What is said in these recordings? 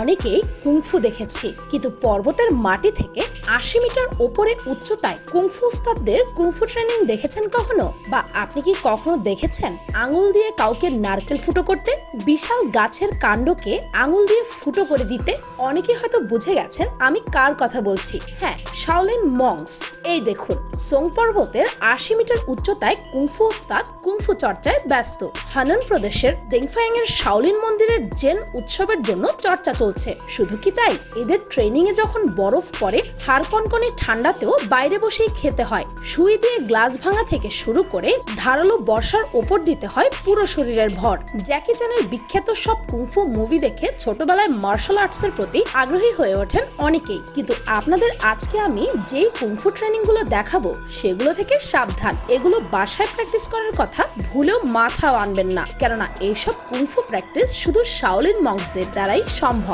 অনেকেই কুংফু দেখেছি। কিন্তু পর্বতের মাটি থেকে আশি মিটার ওপরে উচ্চতায় কুংফু উস্তাদদের কুংফু ট্রেনিং দেখেছেন কখনো? বা আপনি কি কখনো দেখেছেন আঙুল দিয়ে কাউকে নারকেল ফুটো করতে? বিশাল গাছের কাণ্ডকে আঙুল দিয়ে ফুটো করে দিতে অনেকে হয়তো বুঝে গেছেন আমি কার কথা বলছি। হ্যাঁ শাওলিন মংস। এই দেখুন, সোং পর্বতের আশি মিটার উচ্চতায় কুংফু উস্তাদ কুংফু চর্চায় ব্যস্ত। হানন প্রদেশের দেংফায়াং এর শাওলিন মন্দিরের জেন উৎসবের জন্য চর্চা চলছে। শুধু কি তাই? এদের ট্রেনিং এ যখন বরফ পড়ে, হাড় কনকনে ঠান্ডাতেও বাইরে বসেই খেতে হয়। সুই দিয়ে গ্লাস ভাঙা থেকে শুরু করে ধারালো বর্ষার ওপর দিতে হয় পুরো শরীরের ভর। জ্যাকি চ্যানের বিখ্যাত সব কুংফু মুভি দেখে ছোটবেলায় মার্শাল আর্টস এর প্রতি আগ্রহী হয়ে ওঠেন অনেকেই। কিন্তু আপনাদের আজকে আমি যেই কুংফু ট্রেনিংগুলো দেখাবো, সেগুলো থেকে সাবধান। এগুলো বাসায় প্র্যাকটিস করার কথা ভুলেও মাথাও আনবেন না। কেননা এইসব কুংফু প্র্যাকটিস শুধু শাওলিন মংসদের দ্বারাই সম্ভব।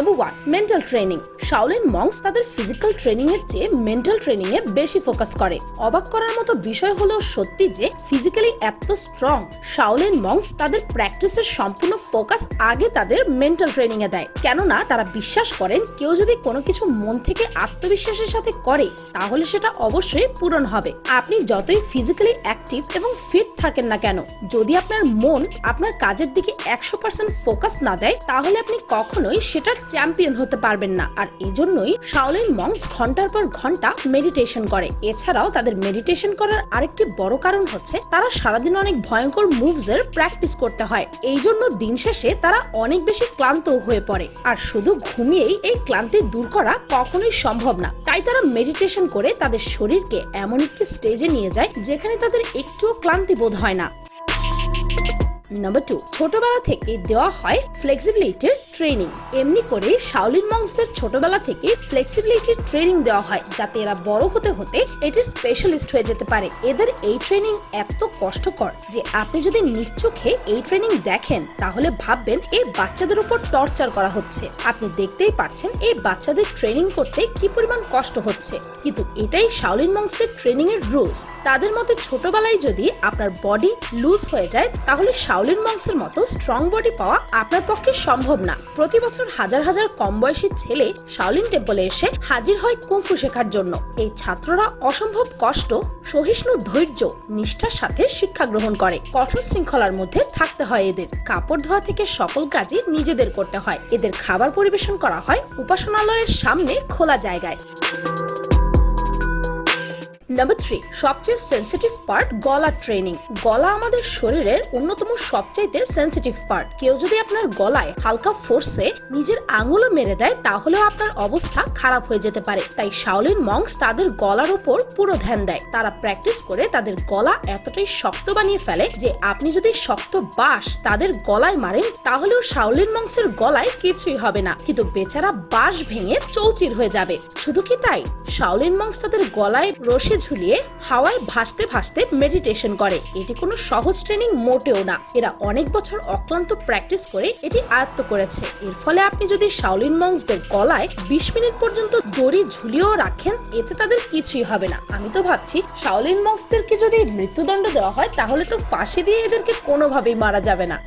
Number one mental training Shaolin monks তাদের ফিজিক্যাল ট্রেনিং এর চেয়ে মেন্টাল ট্রেনিং এ বেশি ফোকাস করে। অবাক করার মতো বিষয় হলো সত্যি যে ফিজিক্যালি এত স্ট্রং শাওলিন মংস তাদের প্র্যাকটিসের সম্পূর্ণ ফোকাস আগে তাদের মেন্টাল ট্রেনিং এ দেয়। কেননা, তারা বিশ্বাস করেন, কেউ যদি কোনো কিছু মন থেকে আত্মবিশ্বাসের সাথে করে, তাহলে সেটা অবশ্যই পূরণ হবে। আপনি যতই ফিজিক্যালি অ্যাক্টিভ এবং ফিট থাকেন না কেন, যদি আপনার মন আপনার কাজের দিকে একশো পার্সেন্ট ফোকাস না দেয়, তাহলে আপনি কখনোই সেটার চ্যাম্পিয়ন হতে পারবেন না। আর এজন্যই শাওলিন মংস ঘণ্টার পর ঘণ্টা মেডিটেশন করে। এছাড়াও তাদের মেডিটেশন করার আরেকটি বড় কারণ হচ্ছে তারা সারাদিন অনেক ভয়ঙ্কর মুভস এর প্র্যাকটিস করতে হয়। এই জন্য দিন শেষে তারা অনেক বেশি ক্লান্ত হয়ে পড়ে। আর শুধু ঘুমিয়েই এই ক্লান্তি দূর করা কখনোই সম্ভব না। তাই তারা মেডিটেশন করে তাদের শরীরকে এমন একটি স্টেজে নিয়ে যায় যেখানে তাদের একটুও ক্লান্তি বোধ হয় না। নাম্বার টু ছোটবেলা থেকে দেওয়া হয় ফ্লেক্সিবিলিটির ট্রেনিং এমনি করে শাওলিন মংসদের ছোটবেলা থেকে ফ্লেক্সিবিলিটির ট্রেনিং দেওয়া হয়, যাতে এরা বড় হতে হতে এটির স্পেশালিস্ট হয়ে যেতে পারে। এদের এই ট্রেনিং এত কষ্টকর যে আপনি যদি নিচ্চোখে এই ট্রেনিং দেখেন, তাহলে ভাববেন এই বাচ্চাদের উপর টর্চার করা হচ্ছে। আপনি দেখতেই পাচ্ছেন এই বাচ্চাদের ট্রেনিং করতে কি পরিমাণ কষ্ট হচ্ছে। কিন্তু এটাই শাওলিন মংসদের ট্রেনিং এর রুলস তাদের মতে ছোটবেলায় যদি আপনার বডি লুজ হয়ে যায়, তাহলে শাওলিন মংসের মতো স্ট্রং বডি পাওয়া আপনার পক্ষে সম্ভব না। প্রতি বছর হাজার হাজার কম বয়সী ছেলে শাওলিন টেম্পলে এসে হাজির হয় কুংফু শেখার জন্য। এই ছাত্ররা অসম্ভব কষ্ট, সহিষ্ণু ধৈর্য, নিষ্ঠার সাথে শিক্ষা গ্রহণ করে। কঠোর শৃঙ্খলার মধ্যে থাকতে হয় এদের। কাপড় ধোয়া থেকে সকল কাজই নিজেদের করতে হয়। এদের খাবার পরিবেশন করা হয় উপাসনালয়ের সামনে খোলা জায়গায়। নাম্বার থ্রি সবচেয়ে সেন্সিটিভ পার্ট গলা ট্রেনিং গলা আমাদের শরীরের অন্যতম সবচাইতে সেন্সিটিভ পার্ট কেউ যদি আপনার গলায় হালকা ফোর্সে নিজের আঙুলও মেরে দেয়, তাহলেও আপনার অবস্থা খারাপ হয়ে যেতে পারে। তাই শাওলিন মংস তাদের গলার উপর পুরো ধ্যান দেয়। তারা প্র্যাকটিস করে তাদের গলা এতটাই শক্ত বানিয়ে ফেলে যে আপনি যদি শক্ত বাঁশ তাদের গলায় মারেন, তাহলেও শাওলিন মংসের গলায় কিছুই হবে না। কিন্তু বেচারা বাঁশ ভেঙে চৌচির হয়ে যাবে। শুধু কি তাই? শাওলিন মংস তাদের গলায় রশি ঝুলিয়ে হাওয়ায় ভাসতে ভাসতে মেডিটেশন করে। এটি কোনো সহজ ট্রেনিং মোটেও না। এরা অনেক বছর অক্লান্ত প্র্যাকটিস করে এটি আয়ত্ত করেছে। এর ফলে আপনি যদি শাওলিন মংসদের গলায় বিশ মিনিট পর্যন্ত দড়ি ঝুলিয়েও রাখেন, এতে তাদের কিছুই হবে না। আমি তো ভাবছি শাওলিন মংসদেরকে যদি মৃত্যুদণ্ড দেওয়া হয়, তাহলে তো ফাঁসি দিয়ে এদেরকে কোনোভাবেই মারা যাবে না।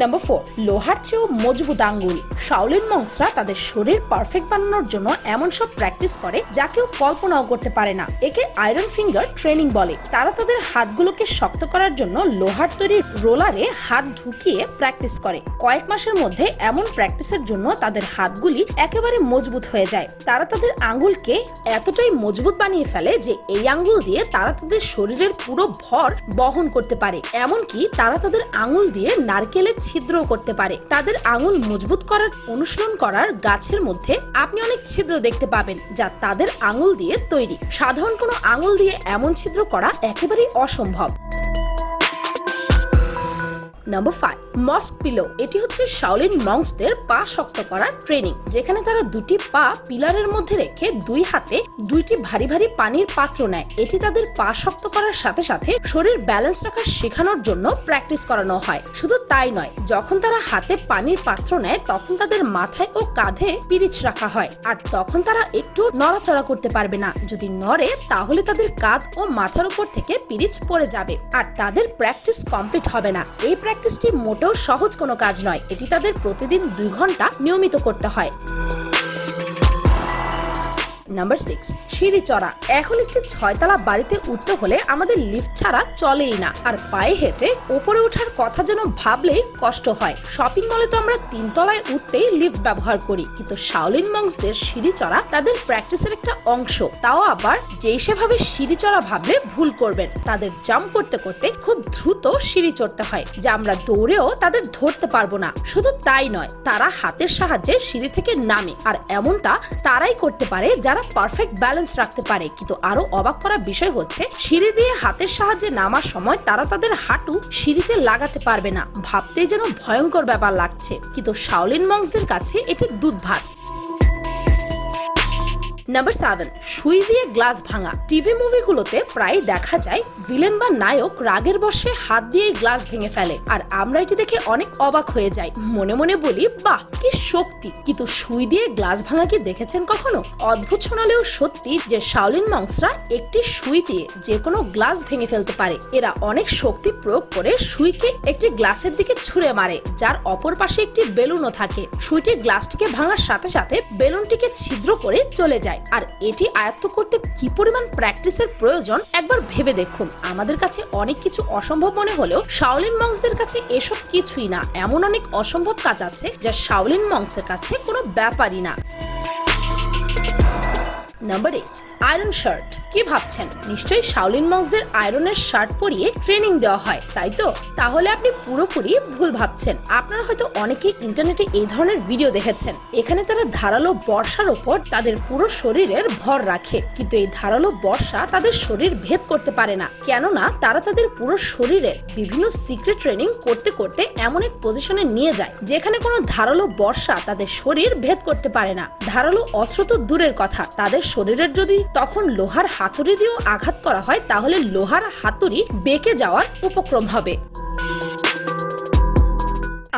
নাম্বার ফোর লোহার চেয়েও মজবুত আঙ্গুল। শাওলিন মংসরা তাদের শরীর পারফেক্ট বানানোর জন্য এমন সব প্র্যাকটিস করে যা কেউ কল্পনাও করতে পারে না। একে আয়রন ফিঙ্গার ট্রেনিং বলে। তারা তাদের হাতগুলোকে শক্ত করার জন্য লোহার তৈরি রোলারে হাত ঢুকিয়ে প্র্যাকটিস করে। কয়েক মাসের মধ্যে এমন প্র্যাকটিসের জন্য তাদের হাতগুলি একেবারে মজবুত হয়ে যায়। তারা তাদের আঙ্গুলকে এতটাই মজবুত বানিয়ে ফেলে যে এই আঙ্গুল দিয়ে তারা তাদের শরীরের পুরো ভর বহন করতে পারে। এমনকি তারা তাদের আঙ্গুল দিয়ে নারকেলের ছিদ্র করতে পারে। তাদের আঙুল মজবুত করার, অনুশীলন করার গাছের মধ্যে আপনি অনেক ছিদ্র দেখতে পাবেন, যা তাদের আঙুল দিয়ে তৈরি। সাধারণ কোনো আঙুল দিয়ে এমন ছিদ্র করা একেবারেই অসম্ভব। নম্বর ফাইভ মস্ক পিলো, এটি হচ্ছে শাওলিন মংসদের পা শক্ত করার ট্রেনিং যেখানে তারা দুটি পা পিলারের মধ্যে রেখে দুই হাতে দুইটি ভারী ভারী পানির পাত্র নেয়। এটি তাদের পা শক্ত করার সাথে সাথে শরীর ব্যালেন্স রাখা শেখানোর জন্য প্র্যাকটিস করানো হয়। শুধু তাই নয়, যখন তারা হাতে পানির পাত্র নেয়, তখন তাদের মাথায় ও কাঁধে পিরিচ রাখা হয়। আর তখন তারা একটু নড়াচড়া করতে পারবে না। যদি নড়ে, তাহলে তাদের কাঁধ ও মাথার উপর থেকে পিরিচ পড়ে যাবে। আর তাদের প্র্যাকটিস কমপ্লিট হবে না। এই প্র্যাকটিসটি মোটেও সহজ কোনো কাজ নয়। এটি তাদের প্রতিদিন দুই ঘণ্টা নিয়মিত করতে হয়। নাম্বার সিক্স সিঁড়ি চড়া। এখন একটি ছয়তলা বাড়িতে উঠতে হলে আমাদের লিফট ছাড়া চলেই না। আর পায়ে হেঁটে ওপরে ওঠার কথা যেন ভাবলেই কষ্ট হয়। শপিং মলে তো আমরা তিনতলায় উঠতেই লিফট ব্যবহার করি। কিন্তু শাওলিন মংসদের সিঁড়ি চড়া তাদের প্র্যাকটিসের একটা অংশ। তাও আবার যেই সেভাবে সিঁড়ি চড়া ভাবলে ভুল করবেন। তাদের জাম্প করতে করতে খুব দ্রুত সিঁড়ি চড়তে হয়। যা আমরা দৌড়েও তাদের ধরতে পারব না। শুধু তাই নয়, তারা হাতের সাহায্যে সিঁড়ি থেকে নামে। আর এমনটা তারাই করতে পারে যারা পারফেক্ট ব্যালেন্স রাখতে পারে। কিন্তু আরও অবাক করার বিষয় হচ্ছে, সিঁড়ি দিয়ে হাতের সাহায্যে নামার সময় তারা তাদের হাঁটু সিঁড়িতে লাগাতে পারবে না। ভাবতেই যেন ভয়ঙ্কর ব্যাপার লাগছে। কিন্তু শাওলিন মংসদের কাছে এটি দুধ ভাত নাম্বার সেভেন সুই দিয়ে গ্লাস ভাঙা। টিভি মুভিগুলোতে প্রায় দেখা যায় ভিলেন বা নায়ক রাগের বসে হাত দিয়ে গ্লাস ভেঙে ফেলে। আর আমরা এটি দেখে অনেক অবাক হয়ে যাই। মনে মনে বলি, বাহ, কি শক্তি! কিন্তু সুই দিয়ে গ্লাস ভাঙা কি দেখেছেন কখনো? অদ্ভুত শোনালেও সত্যি যে শাওলিন মংসরা একটি সুই দিয়ে যে কোনো গ্লাস ভেঙে ফেলতে পারে। এরা অনেক শক্তি প্রয়োগ করে সুইকে একটি গ্লাসের দিকে ছুঁড়ে মারে, যার অপর পাশে একটি বেলুনও থাকে। সুইটি গ্লাসটিকে ভাঙার সাথে সাথে বেলুনটিকে ছিদ্র করে চলে যায়। আর এটি আয়ত্ত করতে কি পরিমাণ প্র্যাকটিসের প্রয়োজন, একবার ভেবে দেখুন। আমাদের কাছে অনেক কিছু অসম্ভব মনে হলেও শাওলিন মংসদের কাছে এসব কিছুই না। এমন অনেক অসম্ভব কাজ আছে যা শাওলিন মংসের কাছে কোনো ব্যাপারই না। নাম্বার এইট আয়রন শার্ট কি ভাবছেন? নিশ্চয়ই শাওলিন মংসদের আয়রনের শার্ট পরিয়ে ট্রেনিং দেওয়া হয়, তাই তো? তাহলে আপনি পুরোপুরি ভুল ভাবছেন। আপনারা হয়তো অনেকেই ইন্টারনেটে এই ধরনের ভিডিও দেখেছেন। এখানে তারা ধারালো বর্ষার ওপর তাদের পুরো শরীরের ভর রাখে। কিন্তু এই ধারালো বর্ষা তাদের শরীর ভেদ করতে পারে না। কেননা তারা তাদের পুরো শরীরে বিভিন্ন সিক্রেট ট্রেনিং করতে করতে এমন এক পজিশনে নিয়ে যায়, যেখানে কোনো ধারালো বর্ষা তাদের শরীর ভেদ করতে পারে না। ধারালো অস্ত্র তো দূরের কথা। তাদের শরীরের যদি তখন লোহার হাতুড়ি দিয়েও আঘাত করা হয় তাহলে লোহার হাতুড়ি বেঁকে যাওয়ার উপক্রম হবে।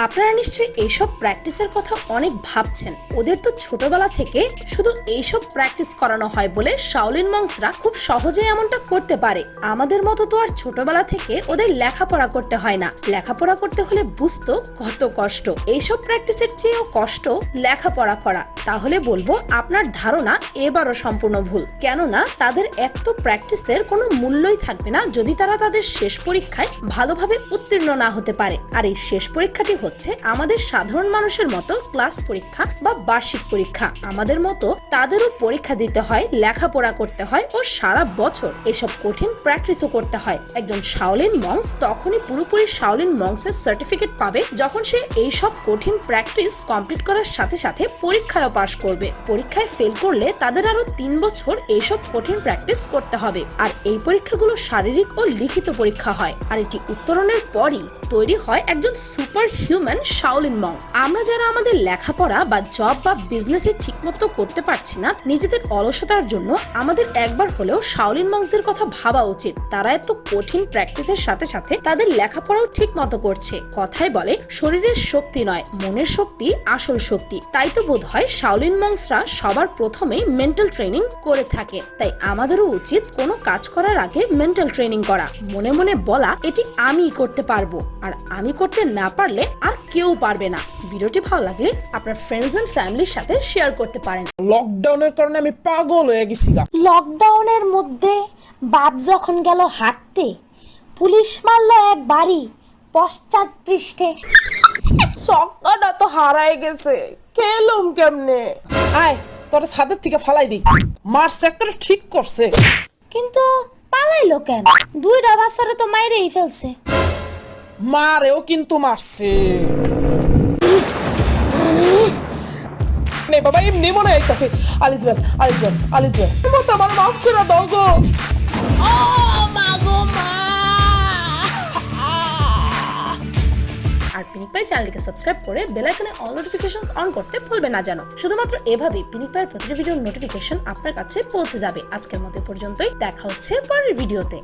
আপনারা নিশ্চয়ই এইসব প্র্যাকটিসের কথা অনেক ভাবছেন। ওদের তো ছোটবেলা থেকে শুধু এইসব প্র্যাকটিস করানো হয় বলে শাওলিন মংসরা খুব সহজে এমনটা করতে পারে। আমাদের মতো তো আর ছোটবেলা থেকে ওদের লেখাপড়া করতে হয় না। লেখাপড়া করতে হলে বুঝতো কত কষ্ট। এইসব প্র্যাকটিসের চেয়েও কষ্ট লেখাপড়া করা। তাহলে বলব আপনার ধারণা এবারও সম্পূর্ণ ভুল। কেননা তাদের এত প্র্যাকটিসের কোনো মূল্যই থাকবে না যদি তারা তাদের শেষ পরীক্ষায় ভালোভাবে উত্তীর্ণ না হতে পারে। আর এই শেষ পরীক্ষাটি হচ্ছে আমাদের সাধারণ মানুষের মতো ক্লাস পরীক্ষা বা বার্ষিক পরীক্ষা। আমাদের মতো তাদেরও পরীক্ষা দিতে হয়, লেখাপড়া করতে হয় ও সারা বছর এসব কঠিন প্র্যাকটিসও করতে হয়। একজন শাওলিন মংস তখনই পুরোপুরি শাওলিন মংসের সার্টিফিকেট পাবে যখন সে এইসব কঠিন প্র্যাকটিস কমপ্লিট করার সাথে সাথে পরীক্ষায়ও পাশ করবে। পরীক্ষায় ফেল করলে তাদের আরও তিন বছর এইসব কঠিন প্র্যাকটিস করতে হবে। আর এই পরীক্ষাগুলো শারীরিক ও লিখিত পরীক্ষা হয়। আর এটি উত্তরণের পরই তৈরি হয় একজন সুপার হিউম্যান শাওলিন মং। আমরা যারা আমাদের লেখাপড়া বা জব বা বিজনেসে ঠিকমতো করতে পারছি না, নিজেদের অলসতার জন্য আমাদের একবার হলেও শাওলিন মংসের কথা ভাবা উচিত। তারা এত কঠিন প্র্যাকটিসের সাথে সাথে তাদের লেখাপড়াও ঠিক মতো করছে। কথায় বলে, শরীরের শক্তি নয়, মনের শক্তি আসল শক্তি। তাই তো বোধ হয় শাওলিন মংসরা সবার প্রথমেই মেন্টাল ট্রেনিং করে থাকে। তাই আমাদেরও উচিত কোনো কাজ করার আগে মেন্টাল ট্রেনিং করা। মনে মনে বলা, এটি আমিই করতে পারব। আর আমি করতে না পারলে আর কেউ পারবে না। ভিডিওটি ভালো লাগলে আপনার ফ্রেন্ডস এন্ড ফ্যামিলির সাথে শেয়ার করতে পারেন। লকডাউনের কারণে আমি পাগল হয়ে গেছি গা। লকডাউনের মধ্যে বাপ যখন গেল হাঁটতে পুলিশ মারল এক বাড়ি পশ্চাৎ পৃষ্ঠে। সকালটা তো হারাই গেছে। খেলুম কেমনে? আয় তোর ছাদের থেকে ফালাই দি মার সেক্টর ঠিক করছে। কিন্তু পালাইলো কেন? দুইটা বাচ্চারে তো মাইরেই ফেলছে। মারেও কিন্তু মারছে। নে বাবা এমনি মনে হইতাছে। আলিস বেল আলিস বেল আলিস বেল মতো আমার মাফ করে দাও গো। মা আর পিনিক পাই চ্যানেলটিকে সাবস্ক্রাইব করে বেল আইকনে অল নোটিফিকেশন অন করতে ভুলবে না যেন শুধুমাত্র এভাবেই পিনিক পাইয়ের প্রতিটি ভিডিওর নোটিফিকেশন আপনার কাছে পৌঁছে যাবে। আজকের মতো পর্যন্তই। দেখা হচ্ছে পরের ভিডিওতে